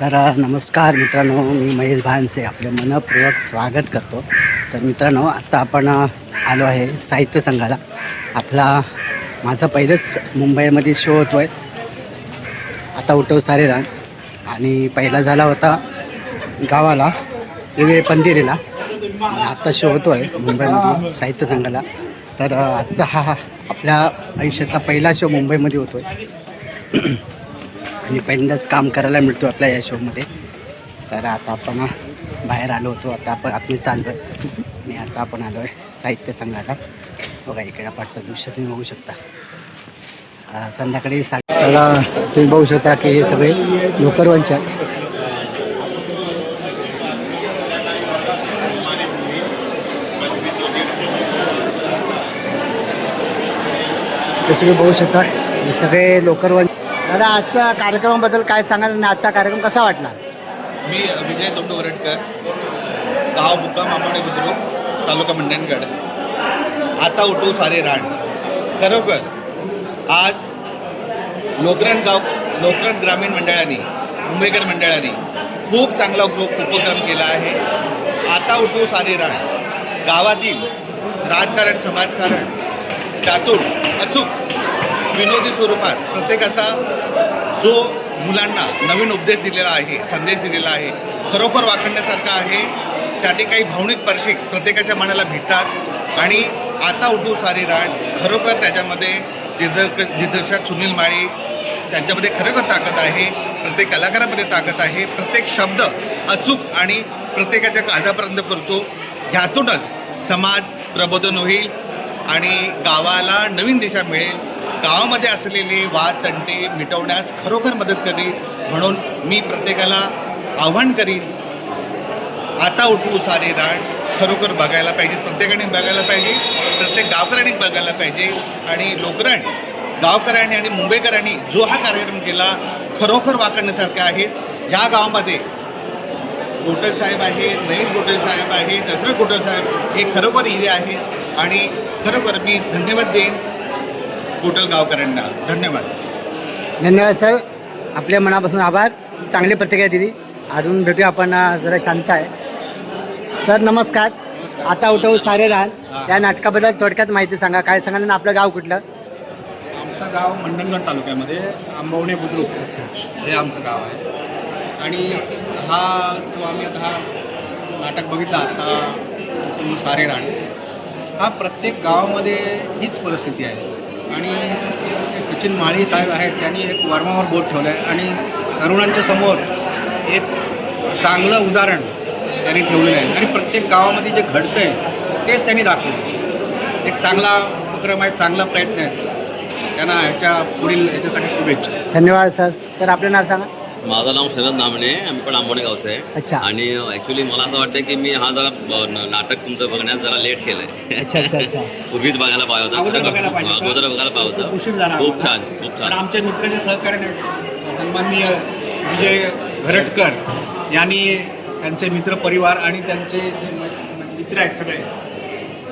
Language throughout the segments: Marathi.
तर नमस्कार मित्रांनो मी महेश भानसे आपले मनपूर्वक स्वागत करतो. तर मित्रांनो आत्ता आपण आलो आहे साहित्य संघाला. आपला माझा पहिलंच मुंबईमध्ये शो होतो आहे आता उठव सारे रान आणि पहिला झाला होता गावाला वेगळे पंदिरीला. आत्ता शो होतो आहे मुंबईमध्ये साहित्य संघाला. तर आजचा हा आपल्या आयुष्यातला पहिला शो मुंबईमध्ये होतो आहे आणि पहिल्यांदाच काम करायला मिळतो आपल्या या शोमध्ये तर आता आपण बाहेर आलो होतो. आता आपण आतमध्ये चाललो आहे आणि आता आपण आलो आहे साहित्य संघाला बघा इकडे पाठचं दृश्य तुम्ही बघू शकता. संध्याकाळी सा तुम्ही बघू शकता की हे सगळे लोकरवंच आहेत. हे सगळे बघू शकता. हे सगळे लोकरवंच दादा आजच्या कार्यक्रमाबद्दल काय सांगाल आणि आजचा कार्यक्रम कसा वाटला? मी विजय तोंडवरटकर गाव मुक्काम आंबवणे बुद्रुक तालुका मंडणगड. आता उठू सारे राण. खरोखर आज लोकरण गाव लोकरण ग्रामीण मंडळाने मुंबईकर मंडळाने खूप चांगला उप उपक्रम केला आहे. आता उठू सारे राण. गावातील राजकारण समाजकारण त्यातून अचूक विनोदी स्वरूपात प्रत्येकाचा जो मुलांना नवीन उपदेश दिलेला आहे संदेश दिलेला आहे खरोखर वाखडण्यासारखा आहे त्याने काही भावनिक स्पर्शिक प्रत्येकाच्या मनाला भेटतात आणि आता उठू सारी राण खरोखर त्याच्यामध्ये दिग्दर्शक दिग्दर्शक सुनील माळी त्यांच्यामध्ये खरोखर ताकद आहे. प्रत्येक कलाकारामध्ये ताकद आहे. प्रत्येक शब्द अचूक आणि प्रत्येकाच्या काळजापर्यंत करतो ह्यातूनच समाज प्रबोधन होईल आणि गावाला नवीन दिशा मिळेल. गावामध्ये असलेले वाद तंटे मिटवण्यास खरोखर मदत करेल म्हणून मी प्रत्येकाला आव्हान करीन. आता उठू सारे राण खरोखर बघायला पाहिजे प्रत्येकाने बघायला पाहिजे प्रत्येक गावकऱ्यांनी बघायला पाहिजे आणि लोकरण गावकऱ्यांनी आणि मुंबईकरांनी जो हा कार्यक्रम केला खरोखर वाकडण्यासारखे आहेत या गावामध्ये गोटल साहेब आहेत महेश गोटल साहेब आहेत दशरथ गोटल साहेब हे खरोखर हिरे आहेत आणि खरोखर मी धन्यवाद देईन. गोटल गावकऱ्यांना धन्यवाद. धन्यवाद सर. आपल्या मनापासून आभार. चांगली प्रतिक्रिया दिली. अजून भेटूया आपण जरा शांत आहे. सर नमस्कार. आता उठव सारे रान. या नाटकाबद्दल थोडक्यात माहिती सांगा. काय सांगाल आणि आपलं गाव कुठलं? आमचं गाव मंडणगड तालुक्यामध्ये आंबवणे बुद्रुक अच्छा. हे आमचं गाव आहे. आणि हा जो आम्ही आता हा नाटक बघितला आता सारे राण हा प्रत्येक गावामध्ये हीच परिस्थिती आहे. आणि सचिन माळी साहेब आहेत त्यांनी एक वर्मावर बोट ठेवलं आहे आणि तरुणांच्या समोर एक चांगलं उदाहरण त्यांनी ठेवलेलं आहे. आणि प्रत्येक गावामध्ये जे घडतं आहे तेच त्यांनी दाखवलं. एक चांगला उपक्रम आहे चांगला प्रयत्न आहे. त्यांना ह्याच्या पुढील ह्याच्यासाठी शुभेच्छा. धन्यवाद सर. तर आपलं नाव सांगा. माझं नाव शरद नामणे आम्ही पण आंबवणे गावचं अच्छा. आहे आणि ऍक्च्युली मला असं वाटतं की मी हा जरा ब- न- नाटक तुमचं बघण्यात जरा लेट केलंय. अच्छा अच्छा अच्छा. पूर्वीच बघायला पाहिजे अगोदर होतं बघायला पाहिजे होतं. अगोदर बघायला पाहिजे होतं. झाला खूप आम्हाला. छान खूप पण छान आमच्या मित्राचे सहकार्याने सन्माननीय विजय घरटकर यांनी त्यांचे मित्रपरिवार आणि त्यांचे जे म- मित्र आहेत सगळे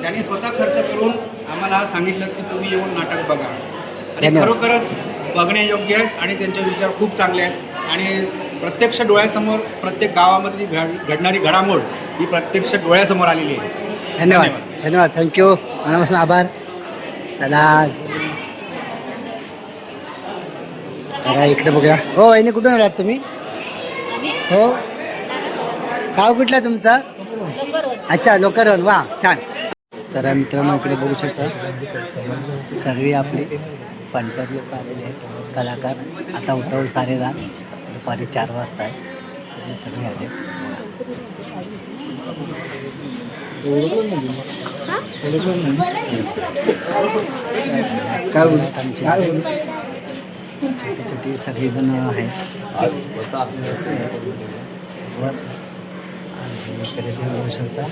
त्यांनी स्वतः खर्च करून आम्हाला सांगितलं की तुम्ही येऊन नाटक बघा. आणि धन्यवाद. खरोखरच बघण्यायोग्य आहेत आणि त्यांचे विचार खूप चांगले आहेत. आणि प्रत्यक्ष डोळ्यासमोर प्रत्येक गावामध्ये जी घड- घडणारी घडामोड ही प्रत्यक्ष डोळ्यासमोर आलेली आहे. धन्यवाद. धन्यवाद. थँक्यू मनापासून आभार. चला. जरा इकडे बघूया. हो वहिनी कुठून आलात तुम्ही? हो. गाव कुठला तुमचा? अच्छा लोकरवन वा छान. तर मित्रांनो इकडे बघू शकता. सगळी आपली फंटर लोक आलेले आहेत. कलाकार. आता उठव सारे रान दुपारी चार वजता है सगळे आले. काय बोलत? आमचे छोटी छोटी सगळीजण आहेत. तुम्ही बघू शकता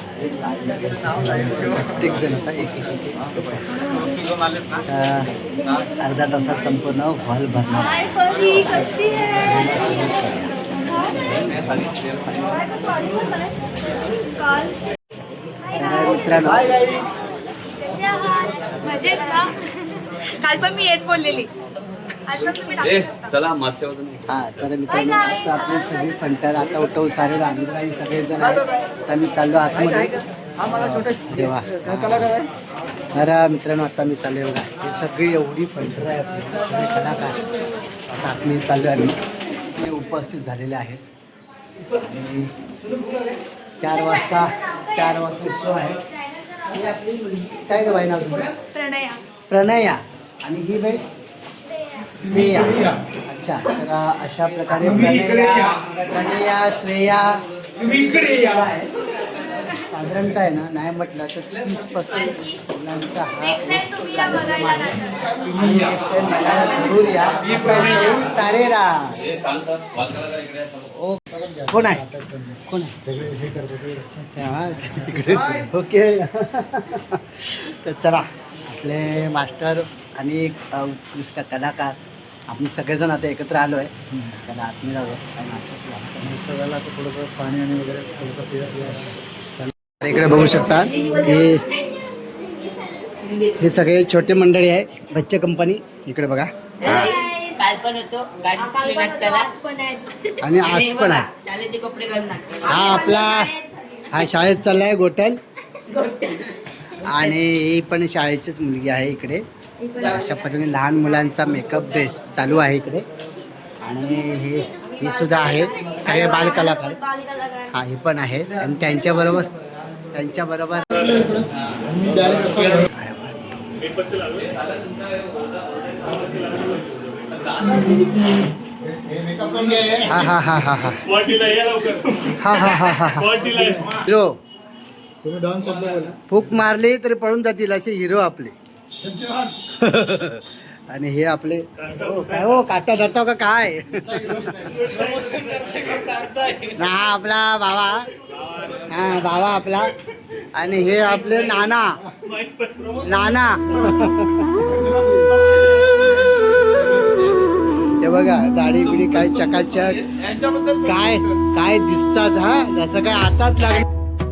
आता एक एक अर्धा तासात संपूर्ण हॉल भरणार. मित्रांनो काल पण मी हेच बोललेली. ए. चला मागच्या बाजूने. हा तर मित्रांनो आता आपली सगळी फंटर आता उठव सारे रांगराई सगळेजण आहेत. आता मी चाललो आतमध्ये. अरे वा तर मित्रांनो आता मी चाललो बघा हे सगळी एवढी फंटर आहे आपली सगळे कलाकार. आता आम्ही चाललो आहे ते उपस्थित झालेले आहेत. आणि चार वाजता चार वाजता शो आहे. ही आपली मुलगी. काय गं बाई नाव तुझं? प्रणया. प्रणया. आणि ही बाई श्रेया अच्छा तर अशा प्रकारे प्रणया श्रेया साधारण काय ना नाही म्हटलं तर तीस पस्तीस मुलांचा हा जरूर या. सारे राम कोण आहे? कोण आहे? तिकडे. ओके. तर चला आपले मास्टर आणि उत्कृष्ट कलाकार आपण सगळेजण आता एकत्र आलो आहे. चला आतमध्ये जाऊया. काय नाश्ता थोडंसं पाणी आणि वगैरे इकडे बघू शकता. हे हे सगळे छोटे मंडळी आहे. बच्चे कंपनी इकडे बघा. काल पण होतो. गाडी सुटली नाटकाला. आज पण आहेत. आणि आज पण आहे. शाळेचे कपडे हा आपला हा शाळेत चाललाय गोटल आणि ही पण शाळेचीच मुलगी आहे इकडे. अशा पद्धतीने लहान मुलांचा मेकअप ड्रेस चालू आहे इकडे. आणि हे ही सुद्धा आहे. सगळे बालकलाकार. हा हे पण आहे. आणि त्यांच्याबरोबर त्यांच्याबरोबर हा हा. हा हा हा हा हा. हा हा हा फूक मारली तरी पळून जातील असे हिरो आपले. आणि हे आपले हो काय हो काटा धरतो का काय? ना हा आपला बाबा. हा बाबा आपला. आणि हे आपले नाना. नाना. हे बघा दाढी बिडी काय चकाचक. काय काय दिसतात हा? जसं काय आताच लागलं.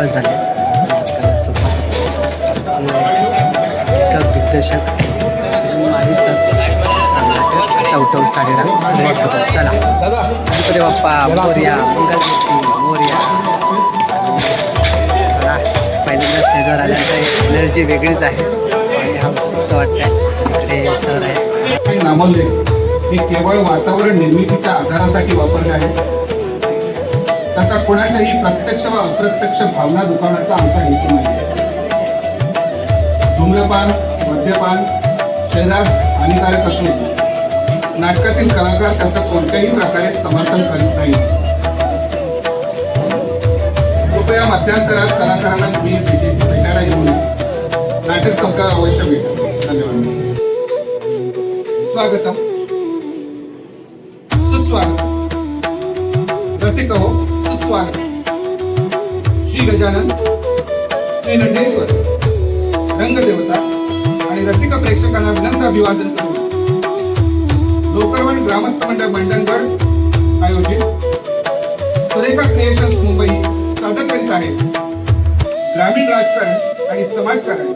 आहेत झाले. नाटकाला सुरुवात होते लेखक दिग्दर्शक टवटव साडेला सुरुवात होतात चला. गणपती बाप्पा मोर्या मंगलमूर्ती मोर्या. चला. पहिल्यांदा स्टेजवर आल्यानंतर एनर्जी वेगळीच आहे. आणि हा उत्सुकता वाटतंय. इकडे सर आहे आणि हे केवळ वातावरण निर्मितीच्या आधारासाठी वापरले आहे. त्याचा कोणाच्याही प्रत्यक्ष व अप्रत्यक्ष भावना दुखावण्याचा आमचा हेतू नाही. धूम्रपान मद्यपान शरीरास हानिकारक असून नाटकातील कलाकार त्याचं कोणत्याही प्रकारे समर्थन करीत नाही. कृपया मध्यांतरात कलाकारांना तुम्ही भेटायला येऊ नये नाटक संपल्यावर अवश्य भेट. धन्यवाद. स्वागतम. सुस्वागत रसिक हो. सुस्वागत श्री गजानन श्री नटेश्वर रंगदेवता आणि रसिक प्रेक्षकांना विनंत अभिवादन करू लोकरवण ग्रामस्थ मंडळ मंडणगड आयोजित सुरेखा क्रिएशन्स मुंबई सादर करीत आहे ग्रामीण राजकारण आणि समाजकारण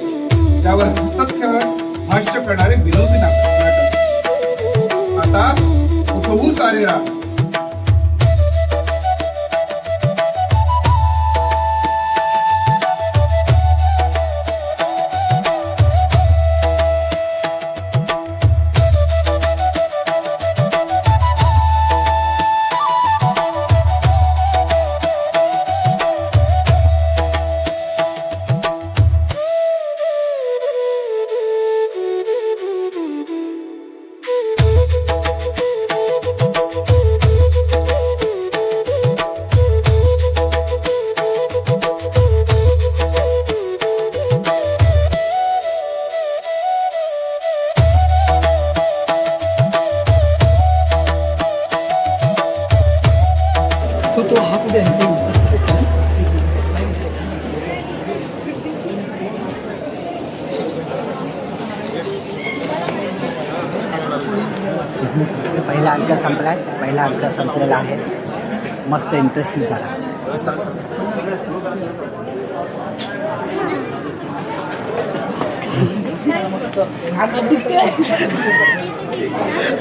त्यावर हसत खेळत भाष्य करणारे विनोदी नाटक. आता होऊ सारे राग इंटरेस्टिंग झाला.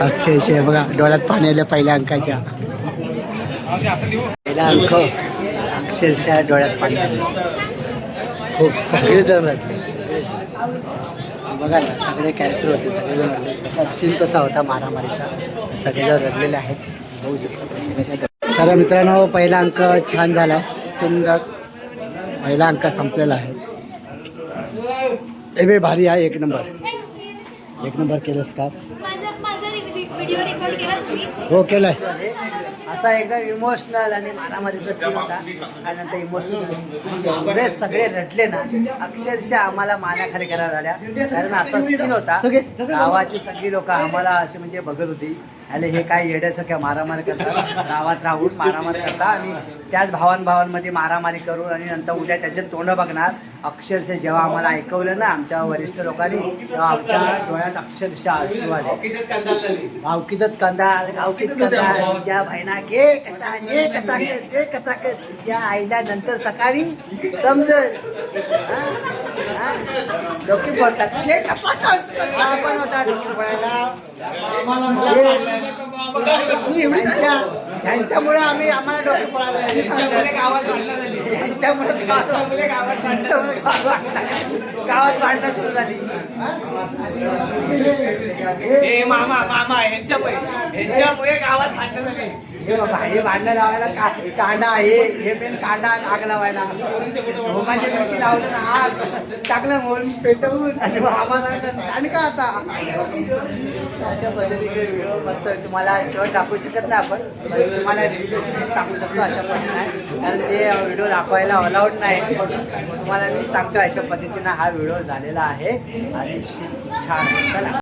अक्षरशः बघा डोळ्यात पाणी आलं पहिल्या अंकाच्या. पहिला अंक अक्षरशः डोळ्यात पाणी आलं. खूप सगळेजण रडले. बघा ना सगळे कॅरेक्टर होते सगळेजण रडले. सीन तसा होता मारामारीचा. सगळेजण रडलेले आहेत. तर मित्रांनो पहिला अंक छान झाला आहे सुंदर. पहिला अंक संपलेला आहे. ए बे भारी आहे एक नंबर. एक नंबर केलंस का? हो केला हो केलाय. असा एकदम इमोशनल आणि मारामारीचा सीन होता. आणि नंतर इमोशनल एवढे सगळे रटले ना अक्षरशः आम्हाला मानाखाली करायला झाल्या कारण असा सीन होता गावाची सगळी लोक आम्हाला अशी म्हणजे बघत होती. अरे हे काय येड्यासारख्या मारामारी करतात? गावात राहून मारामारी करतात आणि त्याच भावान भावांमध्ये मारामारी करून आणि नंतर उद्या त्याचे तोंड बघणार. अक्षरशः जेव्हा आम्हाला ऐकवलं ना आमच्या वरिष्ठ लोकांनी तेव्हा आमच्या डोळ्यात अक्षरशः आशीर्वाद आले. कंदा गावकीत कंदा त्या बहिणा घे कचा घे कचा घे कचा या आईला नंतर सकाळी समजल. डोकी फोडतात. हे टपाटच कसा पण होता डोकी फोडायला. ह्यांच्या ह्यांच्यामुळे आम्ही आम्हाला डोके फोडायला ह्यांच्यामुळे गावात ह्यांच्यामुळे भांडणं सुरू झाली. मामा मामा यांच्यामुळे यांच्यामुळे गावात भांडण झाले हे बाबा हे भांडणं लावायला का कांदा हे हे पेन कांदा आग लावायला. होमाच्या दिवशी लावलं ना आग. टाकलं म्हणून पेटवून आणि आम्हाला आणि का आता. अशा पद्धतीचे व्हिडिओ मस्त तुम्हाला शर्ट दाखवू शकत नाही आपण. तुम्हाला रिव्ह्यू सांगू शकतो अशा पद्धतीने. कारण ते व्हिडिओ दाखवायला अलाउड नाही. तुम्हाला मी सांगतो अशा पद्धतीनं हा व्हिडिओ झालेला आहे. आणि छान. चला.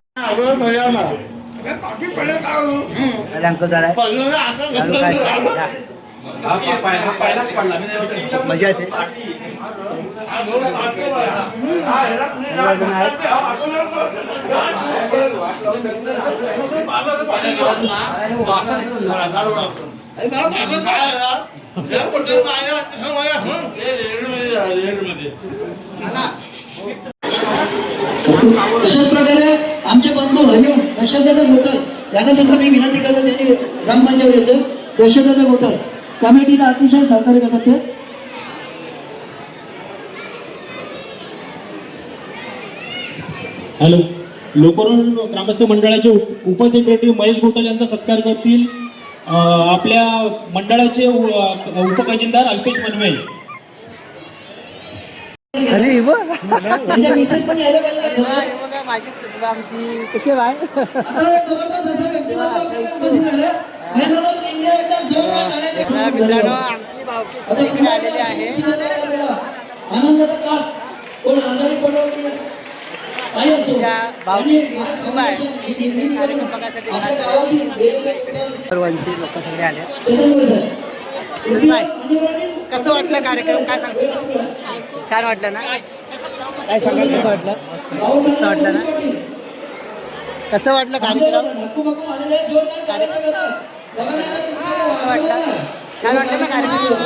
खूप मजा येते. तशाच प्रकारे आमचे बंधू हो, हरिओम दशरथदा घोटर यांना सुद्धा मी विनंती करतो त्यांनी रंगमंचावर यायचं दशरथदा घोटर कमिटीला अतिशय सहकार्य करतात ते. हॅलो. लोकरोड ग्रामस्थ मंडळाचे उप- उपसेक्रेटरी महेश गोटल यांचा सत्कार करतील. आपल्या मंडळाचे उपखजिनदार अल्पेश मनवे अरे व. त्यांच्या मिसेस पण यायला पाहिजे का घरात? हे बघा, माझी सुषमा कशी आहे बाय मित्रांनो. आमची भावकी सगळीकडे आलेली आहे. सर्वांची लोक सगळे आले. कसं वाटलं कार्यक्रम? काय सांगतो छान वाटलं ना? काय सांगाल कसं वाटलं? मस्त वाटलं ना? कसं वाटलं कार्यक्रम. बघा कसं वाटलं छान वाटलं ना कार्यक्रम?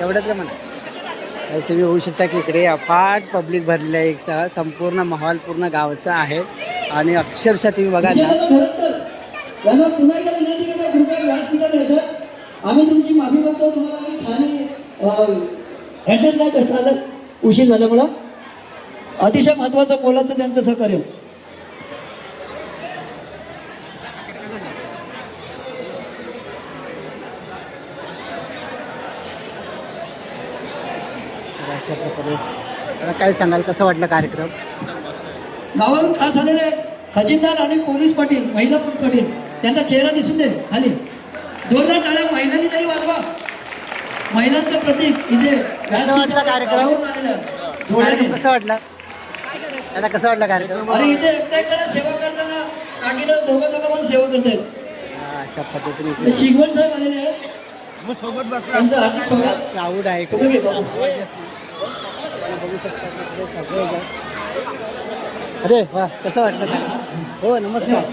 एवढंच म्हणा. तुम्ही होऊ शकता की इकडे अफाट पब्लिक भरलेलं आहे. एक सह संपूर्ण माहोल पूर्ण गावचा आहे. आणि अक्षरशः तुम्ही बघाल ना. आम्ही तुमची माफी मागतो तुम्हाला आम्ही खाली ॲडजस्ट नाही करता आलं? उशीर झाल्यामुळं अतिशय महत्त्वाचं मोलाचं त्यांचं सहकार्य. तर अशा प्रकारे आता काय सांगाल? कसं वाटलं कार्यक्रम? गावावरून खास आलेले खजिनदार आणि पोलीस पाटील महिला पोलीस पाटील त्यांचा चेहरा दिसून दे खाली. जोरदार टाळ्या महिलांनी तरी वाजवा. महिलांचं प्रतीक इथे कसं वाटलं कार्यक्रम? कार्यक्रम. कसं वाटलं? आता कसं वाटलं कार्यक्रम? अरे इथे एकट्या एकट्याने सेवा करताना काकीनं दोघं दोघं पण सेवा करतायत. हा, अशा पद्धतीने शिगवण साहेब आलेले आहेत. त्यांचं हार्दिक स्वागत. क्राऊड आहे. कुठे? बघू शकता. अरे वा कसं वाटलं? हो नमस्कार.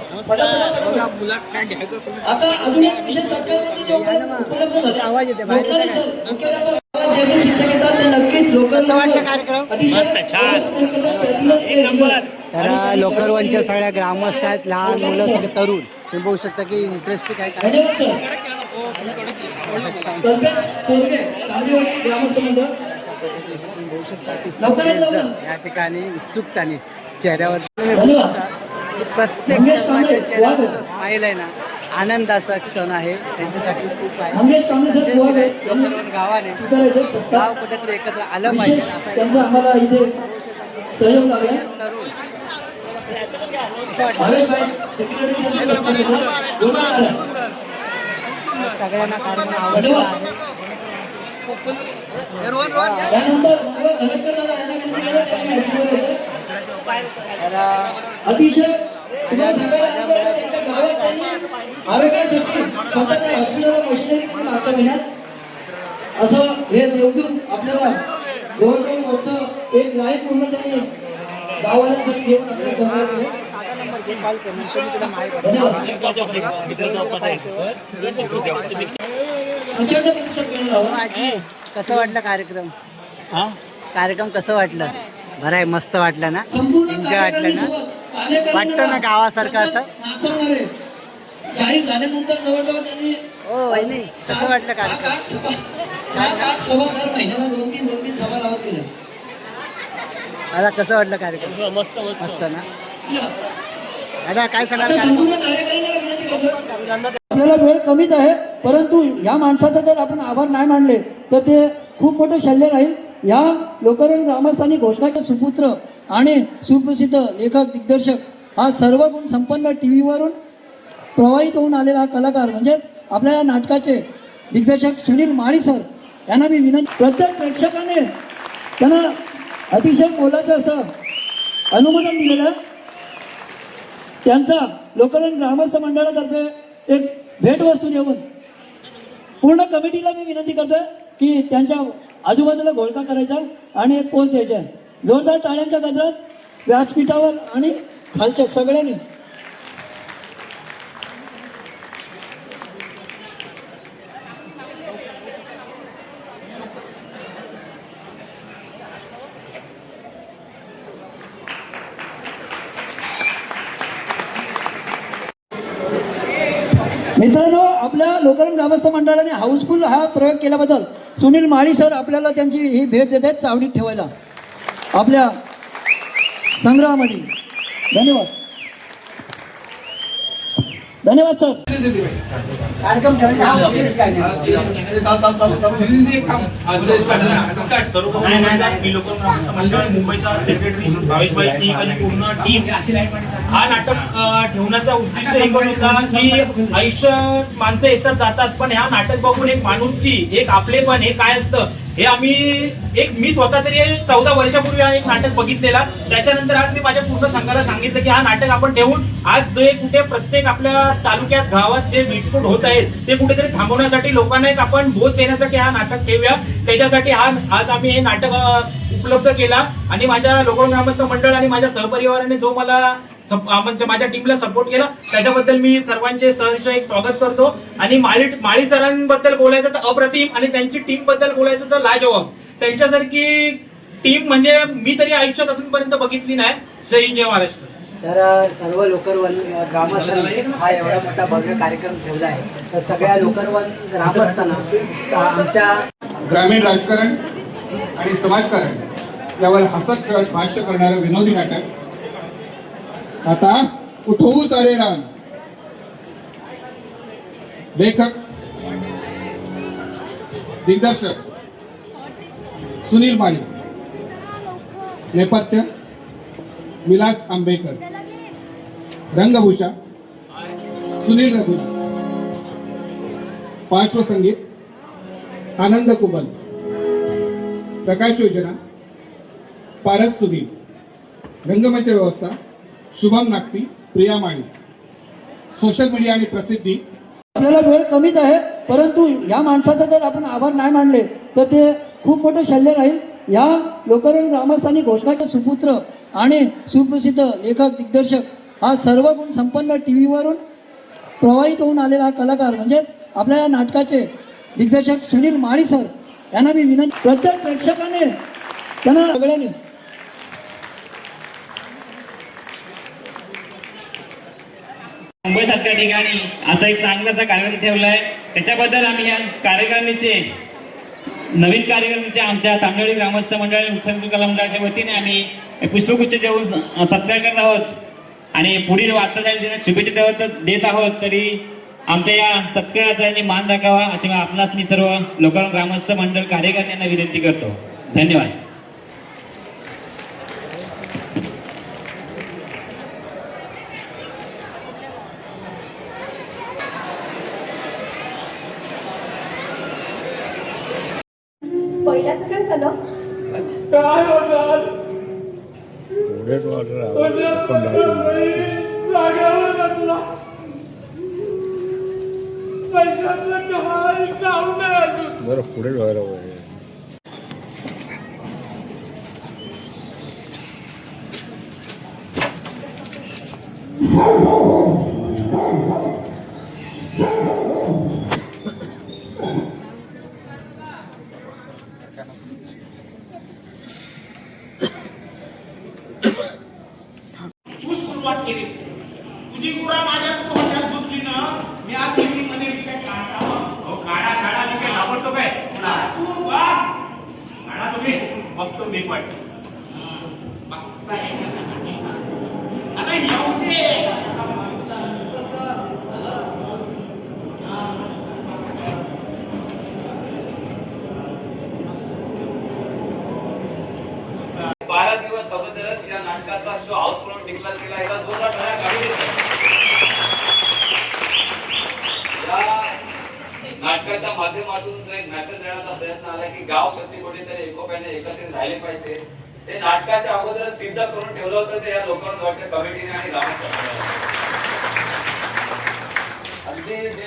आता अजून एक विषय सरकारमध्ये जे उपलब्ध उपलब्ध झाले. आवाज येते, बाहेर लोकल येते सर, लोकल आवाज जे जे शिक्षक येतात ते नक्कीच लोकल कसं वाटलं कार्यक्रम? अतिशय त्यातीलच एक तर लोकरवनच्या सगळ्या ग्रामस्थ आहेत लहान मुलं सगळे तरुण. तुम्ही बघू शकता की इंटरेस्ट काय काय. धन्यवाद सर. कल्पेश चोरगे कांदिवली ग्रामस्थ मंडळ. तुम्ही बघू शकता की लवकरात लवकर. सगळेजण या ठिकाणी उत्सुकताने चेहऱ्यावर तुम्ही बघू शकता की प्रत्येक चेहऱ्यावर. जो स्माईल आहे ना आनंदाचा क्षण आहे. त्यांच्यासाठी खूप आहे. संदेश दिलाय गावाने. गाव कुठेतरी एकत्र आलं पाहिजे. सगळ्यांना कार्यक्रम आवडला आहे. अतिशय तुम्हाला सांगायला आरोग्यासाठी स्वतःच्या हॉस्पिटलला मशिनरी मागच्या महिन्यात असं हे देवदूत आपल्याला जवळजवळ एक लाईन पूर्ण त्यांनी घेऊन सहकार्य कसं वाटलं कार्यक्रम? कार्यक्रम कसं वाटलं? बरं आहे मस्त वाटलं ना? एन्जॉय वाटलं ना? वाटतं ना गावासारखं असं? जाहीर झाल्यानंतर जवळजवळ त्यांनी हो वहिनी कसं वाटलं कार्यक्रम आठ सभा सात आठ सभा दर महिन्याला दोन तीन दोन तीन सभा लावत गेल्या दादा कसं वाटलं कार्यक्रम? मस्त मस्त. ना? दादा काय कार्यक्रम? करतो. आपल्याला वेळ कमीच आहे परंतु या माणसाचा जर आपण आभार नाही मानले तर ते खूप मोठं शल्य राहील. या लोकरण ग्रामस्थांनी घोषणाचे सुपुत्र आणि सुप्रसिद्ध लेखक दिग्दर्शक हा सर्व गुण संपन्न टी व्हीवरून प्रवाहित होऊन आलेला हा कलाकार. म्हणजे आपल्या या नाटकाचे दिग्दर्शक सुनील माळी सर यांना मी विनंती प्रत्येक प्रेक्षकाने त्यांना अतिशय मोलाचं असं अनुमोदन दिलेलं त्यांचा लोकरण ग्रामस्थ मंडळातर्फे एक भेटवस्तू देऊन पूर्ण कमिटीला मी विनंती करतोय की त्यांच्या आजूबाजूला घोळका करायचा आणि एक पोच द्यायचा. जोरदार टाळ्यांच्या गजरात व्यासपीठावर आणि खालच्या सगळ्यांनी मित्रांनो आपल्या ग्रामस्थ मंडळाने हाऊसफुल हा प्रयोग केल्याबद्दल सुनील माळी सर आपल्याला त्यांची ही भेट देत आहेत चावणीत ठेवायला. आपल्या संग्रहामध्ये. धन्यवाद. धन्यवाद सर. कार्यक्रम हा उद्देश मुंबईचा सेक्रेटरी आणि पूर्ण टीम हा नाटक ठेवण्याचा उद्दिष्ट एकच होता की आयुष्य माणसं येतात जातात. पण ह्या नाटक बघून एक माणुसकी एक आपलेपण हे काय असतं? हे आम्ही एक मी स्वतः तरी चौदा वर्षापूर्वी हा एक नाटक बघितलेला. त्याच्यानंतर आज मी माझ्या पूर्ण संघाला सांगितलं की हा नाटक आपण ठेवून आज जे कुठे प्रत्येक आपल्या तालुक्यात गावात जे विस्फोट होत आहेत ते कुठेतरी थांबवण्यासाठी लोकांना एक आपण बोध देण्यासाठी हा नाटक ठेवूया. त्याच्यासाठी हा आज आम्ही हे नाटक उपलब्ध केला. आणि माझ्या लोकग्रामस्थ मंडळ आणि माझ्या सहपरिवाराने जो मला म्हणजे माझ्या टीमला सपोर्ट केला. त्याच्याबद्दल मी सर्वांचे सहर्ष एक स्वागत करतो. आणि माळी माळी सरांबद्दल बोलायचं तर अप्रतिम आणि त्यांची टीमबद्दल बोलायचं तर लाजवाब. त्यांच्यासारखी टीम म्हणजे मी तरी आयुष्यात अजूनपर्यंत बघितली नाही. जय हिंद जय महाराष्ट्र. तर सर्व लोकरवन ग्रामस्थांनी हा एवढा मोठा भव्य कार्यक्रम ठेवला आहे. तर सगळ्या लोकरवन ग्रामस्थांना आमच्या ग्रामीण राजकारण आणि समाजकारण यावर हसत खेळत भाष्य करणारं विनोदी नाटक आता उठवू सारे रान लेखक दिग्दर्शक सुनील माळी नेपथ्य विलास आंबेकर रंगभूषा सुनील रघु. पार्श्वसंगीत आनंद कुबल. प्रकाश योजना पारस सुनील. रंगमंच व्यवस्था शुभम नागती प्रिया माळी. सोशल मीडिया आणि प्रसिद्धी. आपल्याला वेळ कमीच आहे परंतु या माणसाचा जर आपण आभार नाही मानले तर ते खूप मोठं शल्य राहील. या लोकरण ग्रामस्थांनी घोषणाचे सुपुत्र आणि सुप्रसिद्ध लेखक दिग्दर्शक हा सर्व गुण संपन्न टी व्हीवरून प्रवाहित होऊन आलेला हा कलाकार म्हणजे आपल्या या नाटकाचे दिग्दर्शक सुनील माळी सर यांना मी विनंती प्रत्येक प्रेक्षकाने त्यांना सगळ्यांनी मुंबईसारख्या ठिकाणी असा एक चांगलासा कार्यक्रम ठेवलाय. त्याच्याबद्दल आम्ही या कार्यकारिणीचे नवीन कार्यक्रमाचे आमच्या तांदळी ग्रामस्थ मंडळ आणि उपसंत कला मंडळाच्या वतीने आम्ही पुष्पगुच्छ देऊन स- सत्कार करत आहोत. आणि पुढील वाटचाल शुभेच्छा देवत देत आहोत तरी आमच्या या सत्काराचा यांनी मान राखावा अशी आपणास मी सर्व लोकांना ग्रामस्थ मंडळ कार्यकर्त्यांना विनंती करतो. धन्यवाद.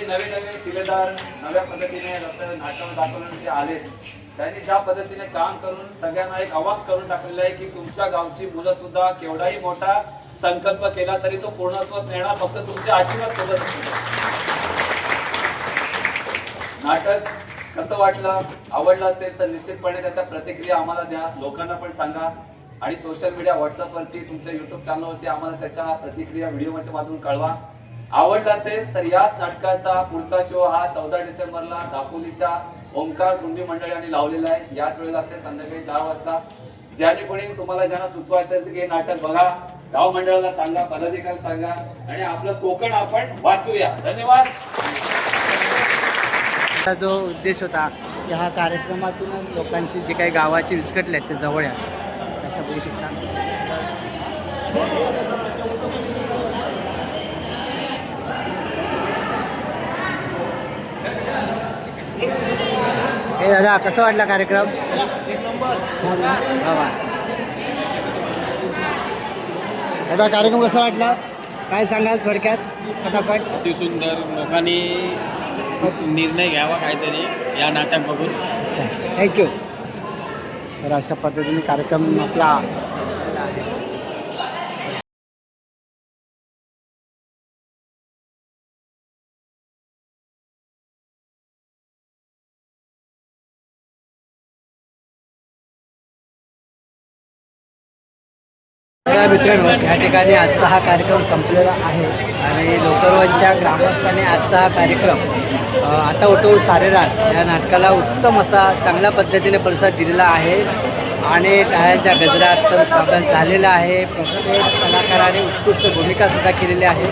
नवे नवे शिलेदार नव्या पद्धतीने नाटक दाखवून जे आले त्यांनी ज्या पद्धतीने काम करून सगळ्यांना एक अवाक करून टाकलेलं आहे की तुमच्या गावची मुलं सुद्धा केवढाही मोठा संकल्प केला तरी तो पूर्णत्वच नेणार फक्त तुमचे आशीर्वाद सोबत नाटक कसं वाटलं? आवडलं असेल तर निश्चितपणे त्याच्या प्रतिक्रिया आम्हाला द्या. लोकांना पण सांगा. आणि सोशल मीडिया व्हॉट्सअपवरती तुमच्या युट्यूब चॅनलवरती आम्हाला त्याच्या प्रतिक्रिया व्हिडिओच्या माध्यमातून कळवा. आवडलं असेल तर याच नाटकाचा पुढचा शो हा चौदा डिसेंबरला दापोलीच्या ओंकार कुंडी मंडळाने लावलेला आहे. याच वेळेला असेल संध्याकाळी चार वाजता. ज्याने कोणी तुम्हाला ज्यांना सुचवा असेल की हे नाटक बघा. गाव मंडळाला सांगा पदाधिकारी सांगा आणि आपलं कोकण आपण वाचूया. धन्यवाद. जो उद्देश होता की हा कार्यक्रमातून लोकांची जी काही गावाची विस्कटले आहेत ते जवळ या. अशा बोलू शकता हे दादा कसं वाटला कार्यक्रम. दादा कार्यक्रम कसा वाटला? काय सांगाल थोडक्यात फटाफट? अति सुंदर लोकांनी निर्णय घ्यावा काहीतरी या नाटक बघून. अच्छा थँक्यू तर अशा पद्धतीने कार्यक्रम आपला तर मित्रांनो या ठिकाणी आजचा हा कार्यक्रम संपलेला आहे आणि लोकरवनच्या ग्रामस्थांनी आजचा हा कार्यक्रम आता उठवू सारेरात या नाटकाला उत्तम असा चांगल्या पद्धतीने प्रतिसाद दिलेला आहे आणि टाळ्यांच्या गजरात तर स्वागत झालेलं आहे. प्रत्येक कलाकाराने उत्कृष्ट भूमिकासुद्धा केलेली आहे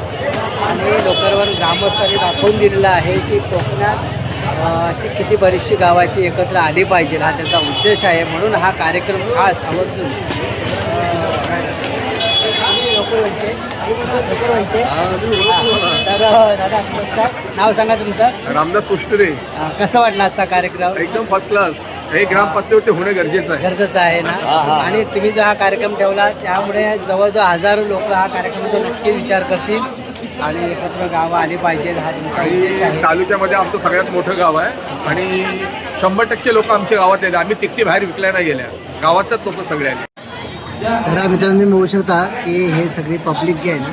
आणि लोकरवन ग्रामस्थांनी दाखवून दिलेलं आहे की कोकणात अशी किती बरीचशी गावं आहेत ती एकत्र आली पाहिजे हा त्याचा उद्देश आहे म्हणून हा कार्यक्रम खास आवर्जून तर अ, दादा नमस्कार. नाव सांगा तुमचं? रामदास पुष्करे. अ, कसं वाटलं आजचा कार्यक्रम? एकदम फर्स्ट क्लास हे ग्रामपातळीवरती होणं गरजेचं आहे. गरजेचं आहे ना? आणि तुम्ही जो हा कार्यक्रम ठेवला त्यामुळे जवळजवळ हजारो लोक हा कार्यक्रमाचा नक्की विचार करतील. आणि एकत्र गावं आली पाहिजेत हा तुमचा उद्देश आणि आहे. तालुक्यामध्ये आमचं सगळ्यात मोठं गाव आहे. आणि शंभर टक्के लोक आमच्या गावात येतात. आम्ही तिकटी बाहेर विकल्या नाही गेल्या. गावातच लोक सगळे आले. तर मित्रांनो तुम्ही बघू शकता की हे सगळी पब्लिक जी आहे ना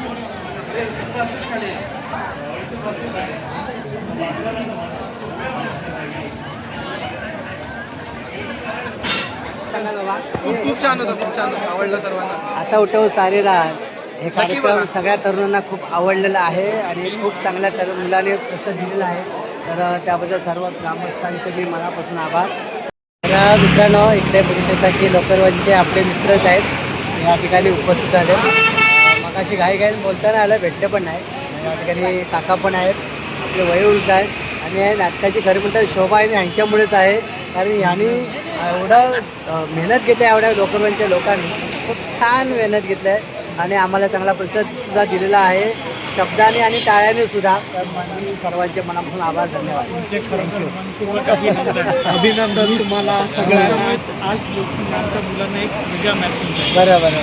खूप छान होतं खूप छान आवडलं सर्वांना. आता उठव सारे राहत. हे कार्यक्रम सगळ्या तरुणांना खूप आवडलेला आहे आणि खूप चांगल्या तरुण मुलाने प्रतिसाद दिलेला आहे. तर त्याबद्दल सर्व ग्रामस्थांचे मी मनापासून आभार. तर मित्रांनो इकडे बघू शकता की लोकरवनचे आपले मित्रच आहेत. या ठिकाणी उपस्थित झाले मग अशी घाई घाई बोलताना आलं भेटले पण नाही. या ठिकाणी काका पण आहेत आपले वयोवृद्ध आहेत. आणि नाटकाची खरी म्हणतात शोभा आहे ह्यांच्यामुळेच आहे. कारण ह्यांनी एवढं मेहनत घेतली आहे एवढ्या लोकरवनच्या लोकांनी. खूप छान मेहनत घेतलं आहे. आणि आम्हाला चांगला प्रतिसाद सुद्धा दिलेला आहे. शब्दाने आणि टाळ्याने सुद्धा तर मी सर्वांचे मनापासून आभार धन्यवाद. अभिनंदन तुम्हाला सगळ्यांना. आज आमच्या मुलांना एक वेगळा मेसेज आहे. बरं बरं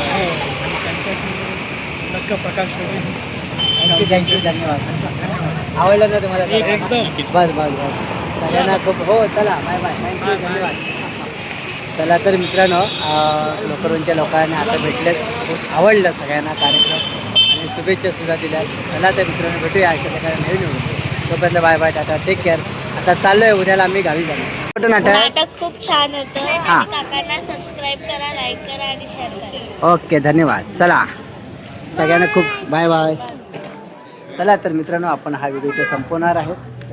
नक्का प्रकाश थँक्यू थँक्यू धन्यवाद. आवडलं ना तुम्हाला? एकदम. बस बस बस. सगळ्यांना खूप हो चला बाय बाय थँक्यू धन्यवाद. चला तर मित्रांनो अं, लोकरोंच्या लोकांना आता भेटले. खूप आवडलं सगळ्यांना कार्यक्रम. आणि शुभेच्छा सुद्धा दिल्या. चला तर मित्रांनो भेटूया अशा प्रकारे नवीन येऊन तोपर्यंत bye bye tata. Take care आता चाललोय उद्याला आम्ही गावी जाणार. कुठं नाटक? नाटक खूप छान होतं. हा. आणि काकांना सबस्क्राईब करा लाईक करा आणि शेअर करा. ओके धन्यवाद. चला. सगळ्यांना खूप बाय बाय चला तर मित्रांनो आपण हा व्हिडिओ इथे संपवणार आहोत.